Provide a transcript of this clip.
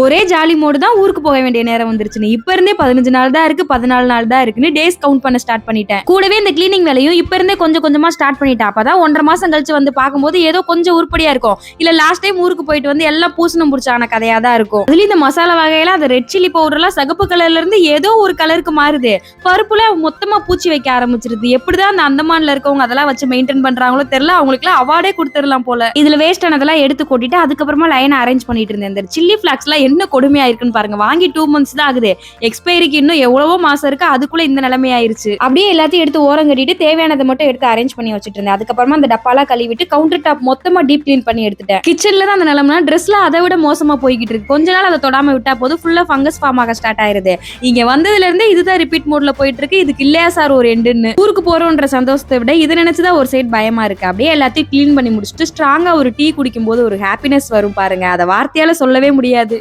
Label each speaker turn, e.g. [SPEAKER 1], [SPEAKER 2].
[SPEAKER 1] ஒரே jolly mode தான் ஊருக்கு போக வேண்டிய நேரம் வந்துருச்சுன்னு. இப்ப இருந்தே பதினஞ்சு நாள் தான் இருக்கு பதினாலு நாள் தான் இருக்குன்னு டேஸ் கவுண்ட் பண்ண ஸ்டார்ட் பண்ணிட்டேன். கூடவே இந்த கிளீனிங் வேலையும் இப்ப இருந்தே கொஞ்சம் கொஞ்சமா ஸ்டார்ட் பண்ணிட்டேன். அப்பதான் ஒன்றரை மாசம் கழிச்சு வந்து பார்க்கும்போது ஏதோ கொஞ்சம் உருப்படியா இருக்கும். இல்ல லாஸ்ட் டைம் ஊருக்கு போயிட்டு வந்து எல்லாம் பூசணம் புடிச்சான கதையா தான் இருக்கும். அதுல இந்த மசாலா வகையெல்லாம் அந்த ரெட் சில்லி பவுடர்லாம் சகப்பு கலர்ல இருந்து ஏதோ ஒரு கலருக்கு மாறுது. பருப்புல மொத்தமா பூச்சி வைக்க ஆரம்பிச்சிருது. எப்படிதான் அந்த அந்தமான்ல இருக்கவங்க அதெல்லாம் வச்சு மெயின்டைன் பண்றாங்களோ தெரியல. அவங்களுக்கு அவார்டே கொடுத்துடலாம் போல. இதுல வேஸ்ட் ஆனதெல்லாம் எடுத்து கொட்டிட்டு அதுக்கப்புறமா லைன் அரேஞ்ச் பண்ணிட்டு இருந்தேன். இந்த சில்லி பிளாக்ஸ் எல்லாம் என்ன கொடுமையா இருக்குன்னு பாருங்க. வாங்கி டூ மந்த்ஸ் தான் ஆகுது. எக்ஸ்பைரிக்கு இன்னும் எவ்வளவோ மாசம் இருக்கு. அதுக்குள்ள இந்த நிலைமை ஆயிருச்சு அப்படியே எல்லாத்தையும் எடுத்து ஓரம் கட்டிட்டு தேவையானதை மட்டும் எடுத்து அரேஞ்ச் பண்ணி வச்சுட்டு இருந்தேன் அதுக்கப்புறமா அந்த டப்பாலாம் கழுவிட்டு கவுண்டர் டாப் மொத்தமா டீப் க்ளீன் பண்ணி எடுத்துட்டேன். கிச்சன்ல தான் அந்த நிலைமை ட்ரெஸ்ல அதை விட மோசமா போய்கிட்டு இருக்கு. கொஞ்ச நாள் அதை தொடாம விட்டா போதும். ஃபுல்லா ஃபங்கஸ் ஃபார்ம் ஆக ஸ்டார்ட் ஆயிருது. இங்க வந்ததுல இருந்தே இதுதான் ரிப்பீட் மோட்ல போயிட்டு இருக்கு இதுக்கு இல்லையா சார் ஒரு எண்டுன்னு. ஊருக்கு போறோன்ற சந்தோஷத்தை விட இதை நினைச்சுதான் ஒரு சைடு பயமா இருக்கு. அப்படியே எல்லாத்தையும் கிளீன் பண்ணி முடிச்சுட்டு ஸ்ட்ராங்கா ஒரு டீ குடிக்கும் போது ஒரு ஹாப்பினஸ் வரும் பாருங்க. அதை வார்த்தையால சொல்லவே முடியாது.